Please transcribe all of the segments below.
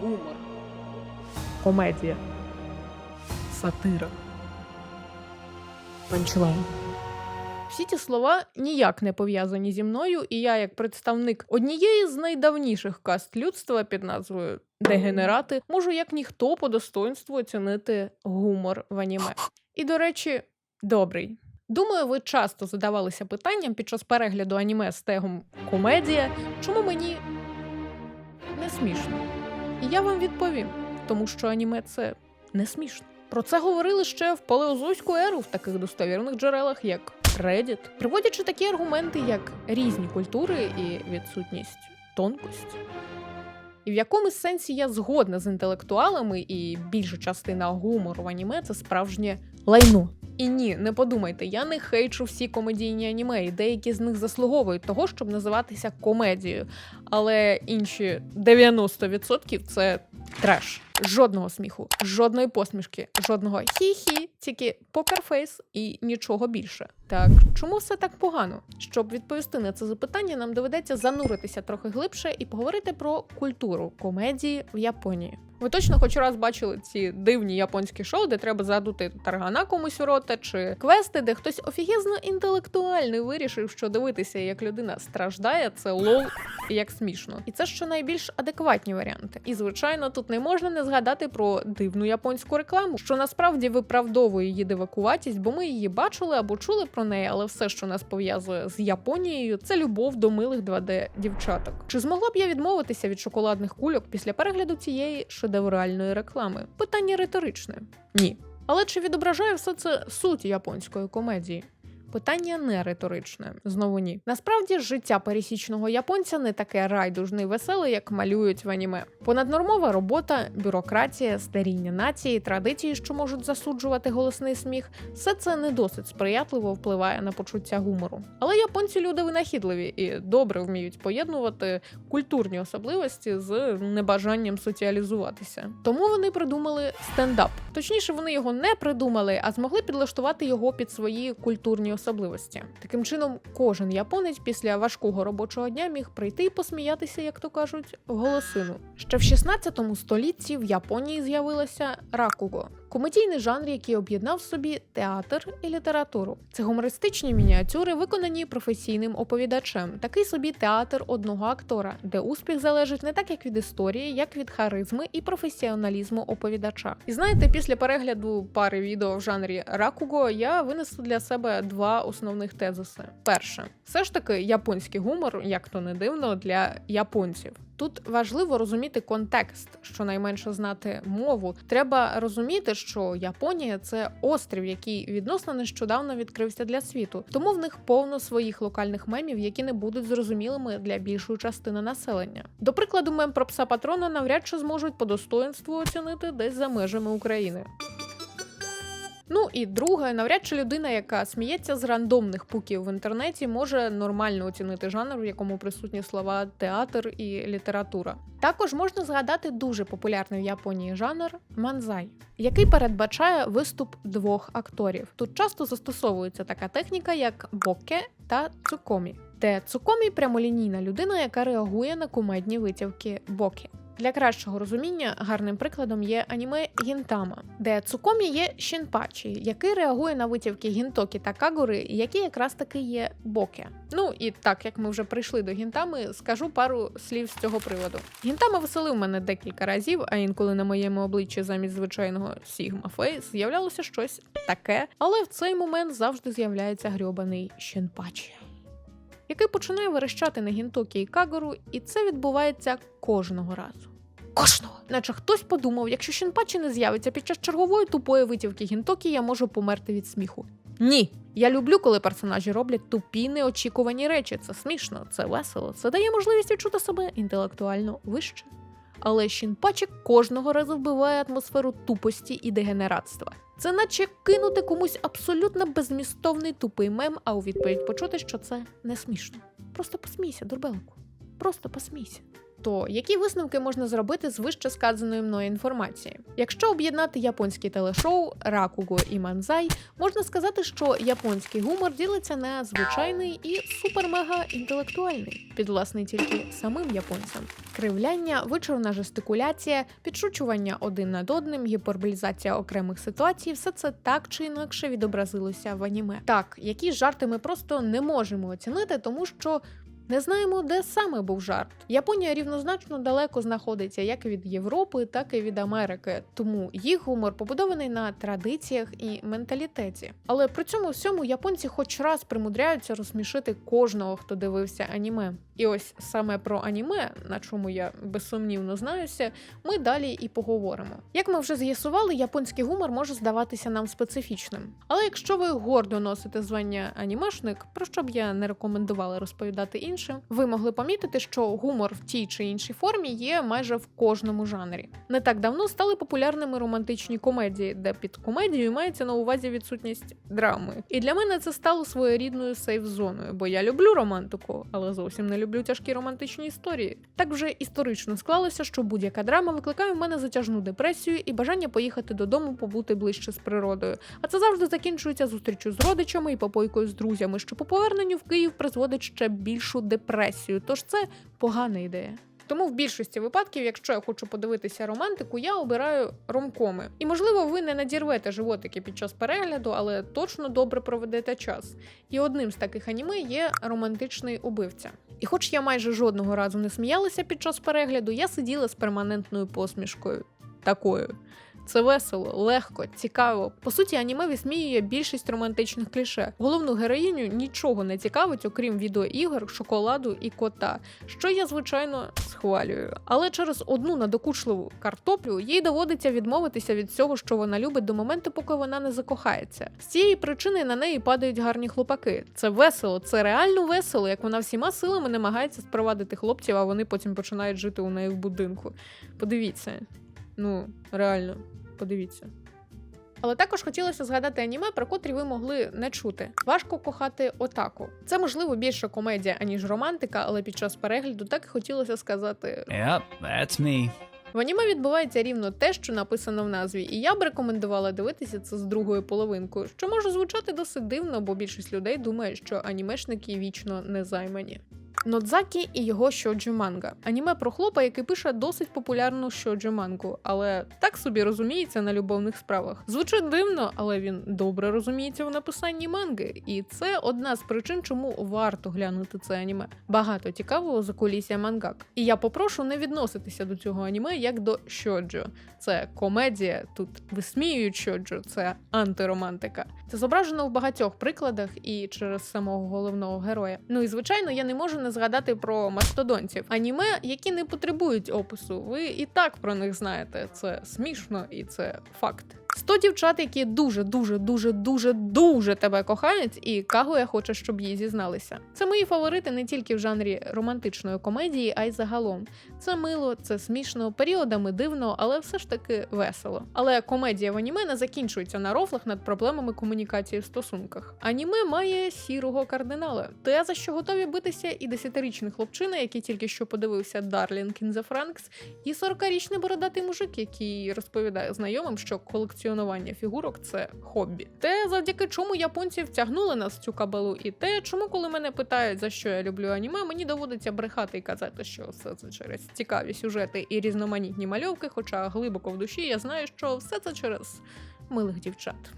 гумор, комедія, сатира, панчлайн. Всі ці слова ніяк не пов'язані зі мною, і я, як представник однієї з найдавніших каст людства під назвою Дегенерати, можу як ніхто по достоинству оцінити гумор в аніме. І, до речі, добрий. Думаю, ви часто задавалися питанням під час перегляду аніме з тегом комедія, чому мені не смішно. І я вам відповім, тому що аніме це не смішно. Про це говорили ще в палеозойську еру в таких достовірних джерелах, як Reddit, приводячи такі аргументи, як різні культури і відсутність тонкості. І в якомусь сенсі я згодна з інтелектуалами, і більша частина гумору в аніме це справжнє лайно. І ні, не подумайте, я не хейчу всі комедійні аніме, і деякі з них заслуговують того, щоб називатися комедією. Але інші 90% це треш. Жодного сміху, жодної посмішки, жодного хі-хі, тільки покерфейс і нічого більше. Так чому все так погано? Щоб відповісти на це запитання, нам доведеться зануритися трохи глибше і поговорити про культуру комедії в Японії. Ви точно хоч раз бачили ці дивні японські шоу, де треба задути таргана комусь у рота, чи квести, де хтось офігезно інтелектуальний вирішив, що дивитися, як людина страждає, це лол як смішно. І це ще найбільш адекватні варіанти. І звичайно, тут не можна не згадати про дивну японську рекламу, що насправді виправдовує її дивакуватість, бо ми її бачили або чули про неї, але все, що нас пов'язує з Японією, це любов до милих 2D дівчаток. Чи змогла б я відмовитися від шоколадних кульок після перегляду цієї шедевральної реклами? Питання риторичне. Ні. Але чи відображає все це суть японської комедії? Питання не риторичне. Знову ні. Насправді життя пересічного японця не таке райдужне і веселе, як малюють в аніме. Понаднормова робота, бюрократія, старіння нації, традиції, що можуть засуджувати голосний сміх, все це не досить сприятливо впливає на почуття гумору. Але японці люди винахідливі і добре вміють поєднувати культурні особливості з небажанням соціалізуватися. Тому вони придумали стендап. Точніше, вони його не придумали, а змогли підлаштувати його під свої культурні особливості. Таким чином, кожен японець після важкого робочого дня міг прийти і посміятися, як то кажуть, в голосину. Ще в 16 столітті в Японії з'явилася ракуго. Комедійний жанр, який об'єднав в собі театр і літературу. Це гумористичні мініатюри, виконані професійним оповідачем. Такий собі театр одного актора, де успіх залежить не так, як від історії, як від харизми і професіоналізму оповідача. І знаєте, після перегляду пари відео в жанрі ракуго я винесла для себе два основних тезиси. Перше, все ж таки японський гумор, як то не дивно, для японців. Тут важливо розуміти контекст, щонайменше знати мову. Треба розуміти, що Японія це острів, який відносно нещодавно відкрився для світу. Тому в них повно своїх локальних мемів, які не будуть зрозумілими для більшої частини населення. До прикладу, мем про пса патрона навряд чи зможуть по достоинству оцінити десь за межами України. Ну і друге, навряд чи людина, яка сміється з рандомних пуків в інтернеті, може нормально оцінити жанр, в якому присутні слова театр і література. Також можна згадати дуже популярний в Японії жанр манзай, який передбачає виступ двох акторів. Тут часто застосовується така техніка, як боке та цукомі, де цукомі прямолінійна людина, яка реагує на кумедні витівки боке. Для кращого розуміння гарним прикладом є аніме Гінтама, де Цукомі є Шінпачі, який реагує на витівки гінтокі та кагури, які якраз таки є боке. Ну і так як ми вже прийшли до гінтами, скажу пару слів з цього приводу. Гінтама веселив мене декілька разів, а інколи на моєму обличчі замість звичайного Sigma Face з'являлося щось таке, але в цей момент завжди з'являється грьобаний Шінпачі. Який починає верещати на гінтокі і кагору, і це відбувається кожного разу. Кожного! Наче хтось подумав, якщо Шінпачі не з'явиться під час чергової тупої витівки гінтокі, я можу померти від сміху. Ні, я люблю, коли персонажі роблять тупі неочікувані речі. Це смішно, це весело, це дає можливість відчути себе інтелектуально вище. Але щінпачик кожного разу вбиває атмосферу тупості і дегенератства. Це наче кинути комусь абсолютно безмістовний тупий мем, а у відповідь почути, що це не смішно. Просто посмійся, дурбелку. Просто посмійся. То які висновки можна зробити з вище сказаної мною інформації? Якщо об'єднати японські телешоу Ракуго і Манзай, можна сказати, що японський гумор ділиться на звичайний і супер-мега інтелектуальний, підвласний тільки самим японцям. Кривляння, вичурна жестикуляція, підшучування один над одним, гіперболізація окремих ситуацій, все це так чи інакше відобразилося в аніме. Так, які жарти ми просто не можемо оцінити, тому що. Не знаємо, де саме був жарт. Японія рівнозначно далеко знаходиться як від Європи, так і від Америки. Тому їх гумор побудований на традиціях і менталітеті. Але при цьому всьому японці хоч раз примудряються розсмішити кожного, хто дивився аніме. І ось саме про аніме, на чому я безсумнівно знаюся, ми далі і поговоримо. Як ми вже з'ясували, японський гумор може здаватися нам специфічним. Але якщо ви гордо носите звання анімешник, про що б я не рекомендувала розповідати іншим, ви могли помітити, що гумор в тій чи іншій формі є майже в кожному жанрі. Не так давно стали популярними романтичні комедії, де під комедією мається на увазі відсутність драми. І для мене це стало своєрідною сейф-зоною, бо я люблю романтику, але зовсім не люблю тяжкі романтичні історії. Так вже історично склалося, що будь-яка драма викликає в мене затяжну депресію і бажання поїхати додому, побути ближче з природою. А це завжди закінчується зустрічю з родичами і попойкою з друзями, що по поверненню в Київ призводить ще більшу депресію. Тож це погана ідея. Тому в більшості випадків, якщо я хочу подивитися романтику, я обираю ромкоми. І можливо, ви не надірвете животики під час перегляду, але точно добре проведете час. І одним з таких аніме є романтичний убивця. І хоч я майже жодного разу не сміялася під час перегляду, я сиділа з перманентною посмішкою. Такою. Це весело, легко, цікаво. По суті, аніме висміює більшість романтичних кліше. Головну героїню нічого не цікавить, окрім відеоігор, шоколаду і кота, що я звичайно схвалюю. Але через одну надокучливу картоплю їй доводиться відмовитися від всього, що вона любить, до моменту, поки вона не закохається. З цієї причини на неї падають гарні хлопаки. Це весело, це реально весело, як вона всіма силами намагається спровадити хлопців, а вони потім починають жити у неї в будинку. Подивіться, ну реально подивіться. Але також хотілося згадати аніме, про котрі ви могли не чути. Важко кохати отаку. Це можливо більше комедія, аніж романтика, але під час перегляду так і хотілося сказати. Yep, that's me. В аніме відбувається рівно те, що написано в назві, і я б рекомендувала дивитися це з другою половинкою, що може звучати досить дивно, бо більшість людей думає, що анімешники вічно не займані. Нодзакі і його шоджу манга. Аніме про хлопа, який пише досить популярну шоджу мангу, але так собі розуміється на любовних справах. Звучить дивно, але він добре розуміється в написанні манги, і це одна з причин, чому варто глянути це аніме. Багато цікавого за кулісся мангак. І я попрошу не відноситися до цього аніме як до шоджо. Це комедія, тут висміюють шоджо, це антиромантика. Це зображено в багатьох прикладах і через самого головного героя. Ну і звичайно, я не можу не згадати про мастодонців. Аніме, які не потребують опису. Ви і так про них знаєте. Це смішно і це факт. 100 дівчат, які дуже, дуже, дуже, дуже, дуже тебе кохають, і Кагуя хоче, щоб їй зізналися. Це мої фаворити не тільки в жанрі романтичної комедії, а й загалом. Це мило, це смішно, періодами дивно, але все ж таки весело. Але комедія в аніме не закінчується на рофлах над проблемами комунікації в стосунках. Аніме має сірого кардинала. Те, за що готові битися і десятирічний хлопчина, який тільки що подивився in the Franks, і 40-річний бородатий мужик, який розповідає знайомим, що колекціонування фігурок це хобі. Те, завдяки чому японці втягнули нас в цю кабалу, і те, чому, коли мене питають, за що я люблю аніме, мені доводиться брехати і казати, що все це через цікаві сюжети і різноманітні мальовки, хоча глибоко в душі я знаю, що все це через милих дівчат.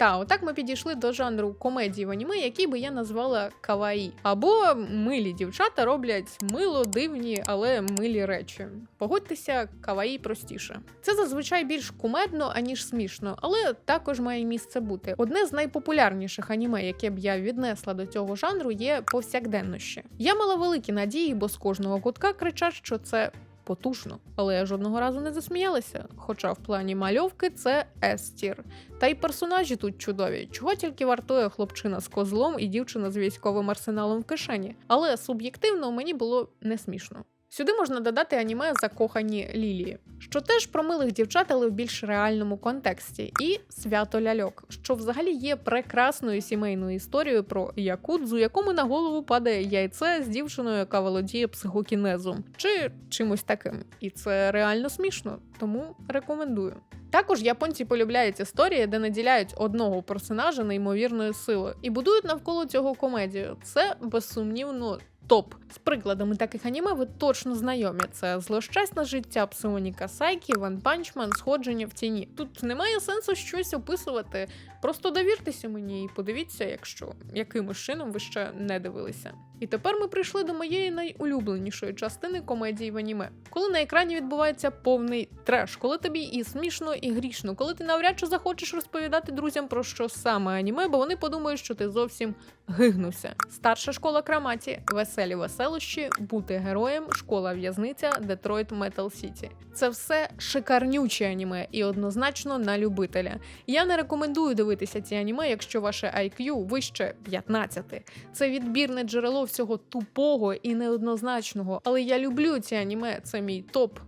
Та, отак ми підійшли до жанру комедії в аніме, який би я назвала каваї. Або милі дівчата роблять мило, дивні, але милі речі. Погодьтеся, каваї простіше. Це зазвичай більш кумедно, аніж смішно, але також має місце бути. Одне з найпопулярніших аніме, яке б я віднесла до цього жанру, є повсякденнощі. Я мала великі надії, бо з кожного кутка кричать, що це потужно, але я жодного разу не засміялася. Хоча в плані мальовки це естір. Та й персонажі тут чудові. Чого тільки вартує хлопчина з козлом і дівчина з військовим арсеналом в кишені. Але суб'єктивно мені було не смішно. Сюди можна додати аніме Закохані лілії, що теж про милих дівчат, але в більш реальному контексті, і свято ляльок, що взагалі є прекрасною сімейною історією про якудзу, якому на голову падає яйце з дівчиною, яка володіє психокінезом, чи чимось таким. І це реально смішно, тому рекомендую. Також японці полюбляють історії, де наділяють одного персонажа неймовірною силою і будують навколо цього комедію. Це безсумнівно. Топ з прикладами таких аніме ви точно знайомі. Це злощасне життя Псионіка Сайкі, Ван Панчман, сходження в тіні. Тут немає сенсу щось описувати. Просто довіртеся мені і подивіться, якщо якимось чином ви ще не дивилися. І тепер ми прийшли до моєї найулюбленішої частини комедії в аніме, коли на екрані відбувається повний треш, коли тобі і смішно, і грішно, коли ти навряд чи захочеш розповідати друзям про що саме аніме, бо вони подумають, що ти зовсім гигнувся. Старша школа Краматі, веселі веселощі, бути героєм, школа в'язниця, Детройт Метал Сіті. Це все шикарнюче аніме і однозначно на любителя. Я не рекомендую дивитися ці аніме, якщо ваше IQ вище 15. Це відбірне джерело всього тупого і неоднозначного. Але я люблю ці аніме, це мій топ.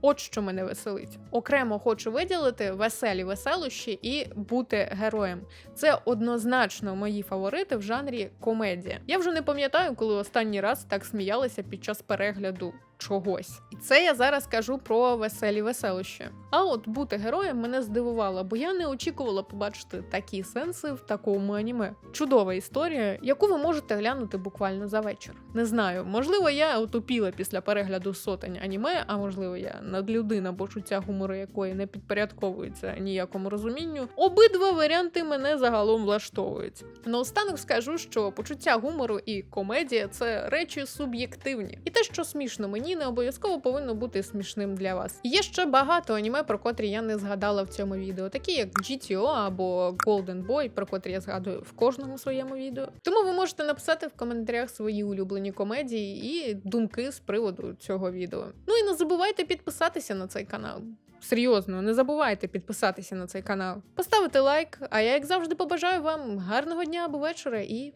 От що мене веселить. Окремо хочу виділити веселі веселощі і бути героєм. Це однозначно мої фаворити в жанрі комедія. Я вже не пам'ятаю, коли останній раз так сміялися під час перегляду чогось. І це я зараз кажу про веселі веселощі. А от бути героєм мене здивувало, бо я не очікувала побачити такі сенси в такому аніме. Чудова історія, яку ви можете глянути буквально за вечір. Не знаю, можливо, я отупіла після перегляду сотень аніме, а можливо, я надлюдина, почуття гумору якої не підпорядковується ніякому розумінню. Обидва варіанти мене загалом влаштовують. Наостанок скажу, що почуття гумору і комедія це речі суб'єктивні, і те, що смішно мені, не обов'язково повинно бути смішним для вас. Є ще багато аніме, про котрі я не згадала в цьому відео, такі як GTO або Golden Boy, про котрі я згадую в кожному своєму відео. Тому ви можете написати в коментарях свої улюблені комедії і думки з приводу цього відео. Ну і не забувайте підписатися на цей канал. Серйозно, не забувайте підписатися на цей канал, поставити лайк. А я, як завжди, побажаю вам гарного дня або вечора і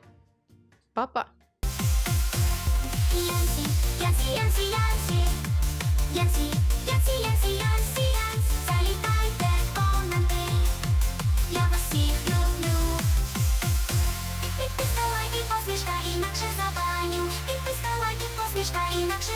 па-па! Yansi, Yansi, Yansi Yansi, Yansi, Yansi, Yansi, Янсі Залітайте команди Я вас всіх люблю Підписка лайк і посмішка, інакше забаню Підписка лайк і посмішка, інакше